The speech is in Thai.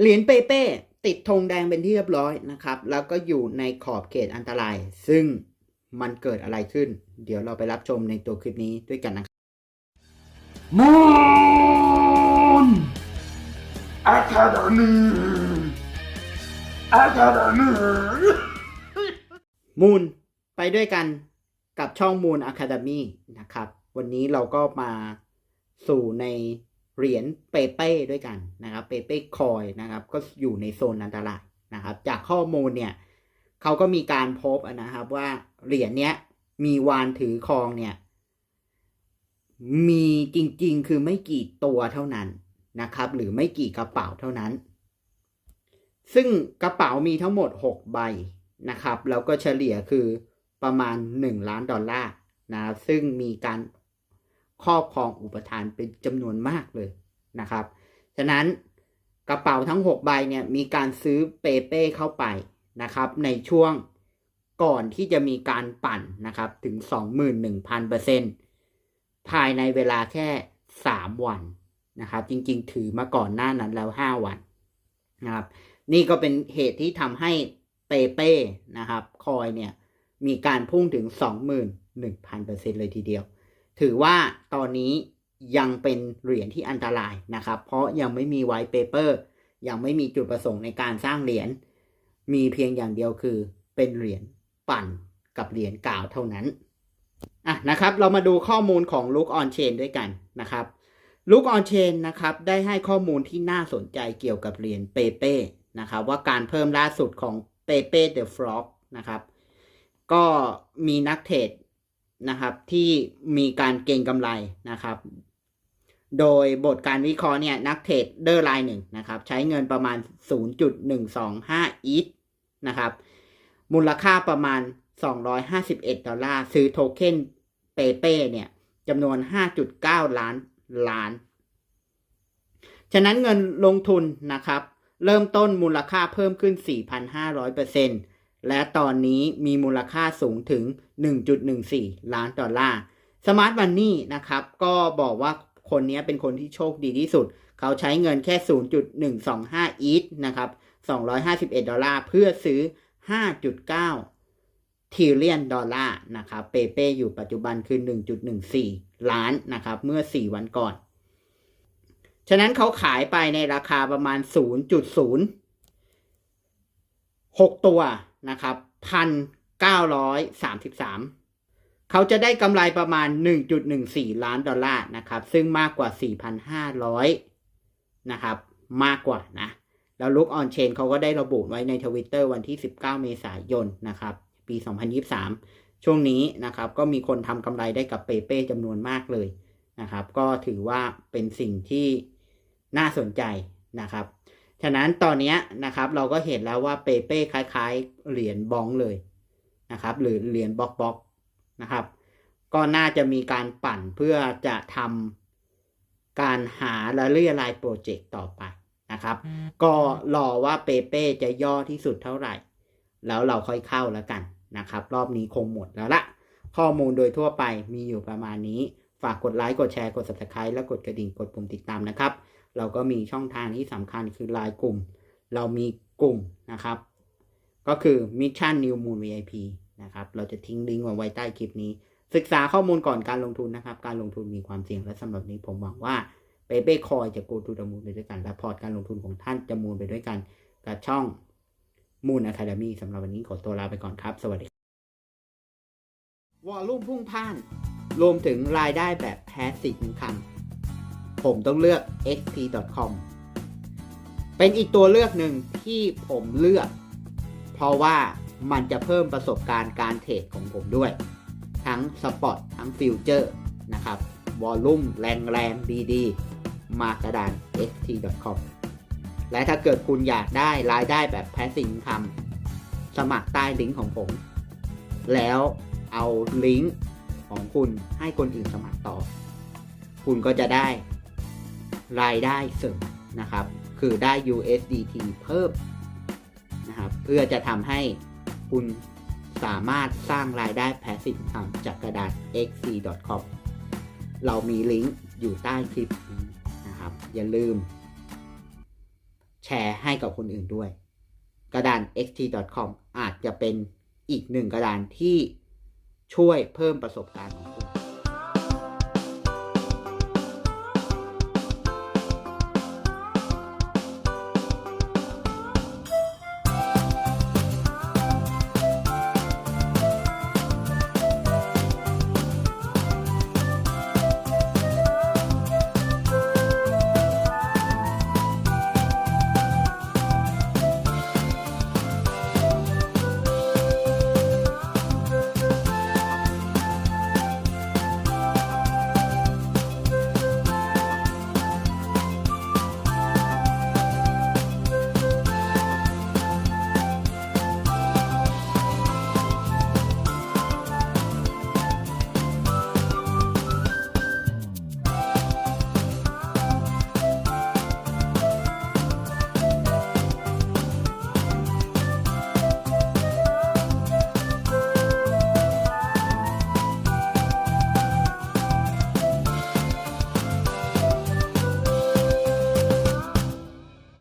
เหรียญเปเป้ติดธงแดงเป็นที่เรียบร้อยนะครับ แล้วก็อยู่ในขอบเขตอันตราย ซึ่งมันเกิดอะไรขึ้น เดี๋ยวเราไปรับชมในตัวคลิปนี้ด้วยกันนะครับมูนอะคาเดมีอะคาเดมีมูนไปด้วยกันกับช่องมูนอะคาเดมีนะครับ วันนี้เราก็มาสู่ใน เหรียญเปเป้ด้วยกันนะครับเปเป้คอยนะครับก็อยู่ในโซนอันตรายนะครับ จากข้อมูลเนี่ยเขาก็มีการพบนะครับว่าเหรียญเนี้ยมีวานถือครองเนี่ยมีจริงๆ คือไม่กี่ตัวเท่านั้นนะครับ หรือไม่กี่กระเป๋าเท่านั้น ซึ่งกระเป๋ามีทั้งหมด 6 ใบนะครับ แล้วก็เฉลี่ยคือประมาณ 1 ล้านดอลลาร์นะซึ่งมีการ ครอบครองอุปทานเป็นจำนวนมากเลยนะครับ ฉะนั้นกระเป๋าทั้ง 6 ใบเนี่ยมีการซื้อเปเป้เข้าไปนะครับ ในช่วงก่อนที่จะมีการปั่นนะครับถึง 21,000%ภายในเวลาแค่ 3 วันนะครับ จริงๆ ถือมาก่อนหน้านั้นแล้ว 5 วันนะครับ นี่ก็เป็นเหตุที่ทำให้เปเป้นะครับ คอยเนี่ยมีการพุ่งถึง 21,000%เลยทีเดียว ถือว่าตอนนี้ยังเป็นเหรียญที่อันตรายนะครับ เพราะยังไม่มีไวท์เปเปอร์ยังไม่มีจุดประสงค์ในการสร้างเหรียญมีเพียงอย่างเดียวคือเป็นเหรียญปั่นกับเหรียญกาวเท่านั้นอะนะครับเรามาดูข้อมูลของ Look on Chain ด้วยกันนะครับ Look on Chain นะครับได้ให้ข้อมูลที่น่าสนใจเกี่ยวกับเหรียญเปเป้นะครับว่าการเพิ่มล่าสุดของเปเป้ The Frog นะครับก็มีนักเทรด นะครับที่มีการเก็งกำไรนะครับ โดยบทการวิเคราะห์เนี่ยนักเทรดเดอร์รายหนึ่งนะครับ ใช้เงินประมาณ 0.125อีทนะครับ มูลค่าประมาณ 251 ดอลลาร์ ซื้อโทเค็นเปเป้เนี่ยจำนวน 5.9 ล้านล้าน ฉะนั้นเงินลงทุนนะครับ เริ่มต้นมูลค่าเพิ่มขึ้น 4,500% และตอนนี้มีมูลค่าสูงถึง 1.14 ล้านดอลลาร์ สมาร์ทมันนี่นะครับก็บอกว่าคนนี้เป็นคนที่โชคดีที่สุด เขาใช้เงินแค่ 0.125 อีทนะครับ 251 ดอลลาร์เพื่อซื้อ 5.9 ทิลเลียนดอลลาร์นะครับ เปเป้อยู่ปัจจุบันคือ 1.14 ล้านนะครับ เมื่อ 4 วันก่อน ฉะนั้นเขาขายไปในราคาประมาณ 0.0 6 ตัว นะครับ1,933เขาจะได้กำไรประมาณ 1.14 ล้านดอลลาร์นะครับ ซึ่งมากกว่า 4,500 นะครับ มากกว่านะ แล้วลุกออนเชนเขาก็ได้ระบุไว้ในทวิตเตอร์วันที่ 19 เมษายนนะครับ ปี 2023 ช่วงนี้นะครับ ก็มีคนทำกำไรได้กับเปเป้จำนวนมากเลยนะครับ ก็ถือว่าเป็นสิ่งที่น่าสนใจนะครับ ฉะนั้นตอนนี้นะครับเราก็เห็นแล้วว่าเปเป้คล้ายๆเหรียญบองเลยนะครับ หรือเหรียญบล็อกบล็อกนะครับ ก็น่าจะมีการปั่นเพื่อจะทำการหาและเรียลายโปรเจกต์ต่อไปนะครับ ก็รอว่าเปเป้จะย่อที่สุดเท่าไหร่ แล้วเราค่อยเข้าแล้วกันนะครับ รอบนี้คงหมดแล้วละข้อมูลโดยทั่วไปมีอยู่ประมาณนี้ ฝากกดไลค์ กดแชร์ กด subscribe และกดกระดิ่ง กดปุ่มติดตามนะครับ เราก็มีช่องทางที่สำคัญคือไลน์กลุ่ม เรามีกลุ่มนะครับ ก็คือ Mission New Moon VIP นะครับ เราจะทิ้งลิงก์ไว้ใต้คลิปนี้ ศึกษาข้อมูลก่อนการลงทุนนะครับ การลงทุนมีความเสี่ยงและสำหรับนี้ผมหวังว่าเปเป้คอยจะ go to the moon ไปด้วยกัน และพอร์ตการลงทุนของท่านจะมูนไปด้วยกัน กับช่อง Moon Academy สำหรับวันนี้ขอตัวลาไปก่อนครับ สวัสดีวอลลุ่มพุ่งพ่าน รวมถึงรายได้แบบ passive income ผมต้องเลือก xp.com เป็นอีกตัวเลือกหนึ่งที่ผมเลือก เพราะว่ามันจะเพิ่มประสบการณ์การเทรดของผมด้วย ทั้งสปอตทั้งฟิวเจอร์นะครับ วอลลุ่มแรงแรงดีๆ มากระดาน xt.com และถ้าเกิดคุณอยากได้รายได้แบบ passive income สมัครใต้ลิงก์ของผม แล้วเอาลิงก์ของคุณให้คนอื่นสมัครต่อ คุณก็จะได้ รายได้เสริมนะครับ คือได้ USDT เพิ่มนะครับ เพื่อจะทำให้คุณสามารถสร้างรายได้ passive income จากกระดาษ xc.com เรามีลิงก์อยู่ใต้คลิปนี้นะครับ อย่าลืม แชร์ให้กับคนอื่นด้วย กระดาน xt.com อาจจะเป็นอีกหนึ่งกระดานที่ช่วยเพิ่มประสบการณ์ของ